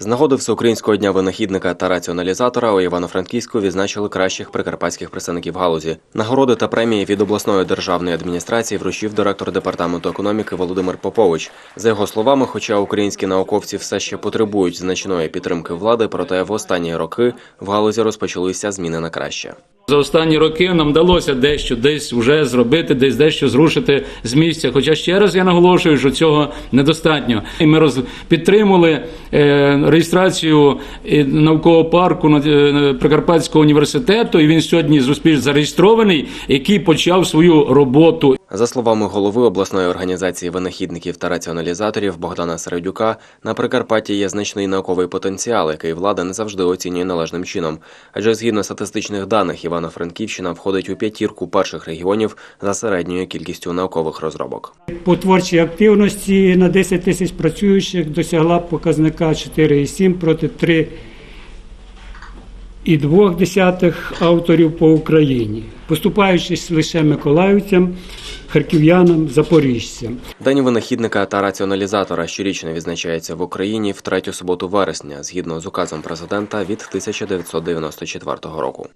З нагоди всеукраїнського дня винахідника та раціоналізатора у Івано-Франківську відзначили кращих прикарпатських представників галузі. Нагороди та премії від обласної державної адміністрації вручив директор департаменту економіки Володимир Попович. За його словами, хоча українські науковці все ще потребують значної підтримки влади, проте в останні роки в галузі розпочалися зміни на краще. За останні роки нам вдалося дещо десь вже зробити, десь дещо зрушити з місця. Хоча ще раз я наголошую, що цього недостатньо. І ми роз... підтримали е, реєстрацію е, наукового парку на- е, Прикарпатського університету, і він сьогодні зустріч зареєстрований, який почав свою роботу. За словами голови обласної організації винахідників та раціоналізаторів Богдана Середюка, на Прикарпатті є значний науковий потенціал, який влада не завжди оцінює належним чином. Адже згідно статистичних даних, Івано-Франківщина входить у п'ятірку перших регіонів за середньою кількістю наукових розробок. По творчій активності на 10 тисяч працюючих досягла показника 4,7 проти 3,2 авторів по Україні, поступаючись лише миколаївцям, харків'янам, запоріжцям. День винахідника та раціоналізатора щорічно відзначається в Україні в третю суботу вересня, згідно з указом президента від 1994 року.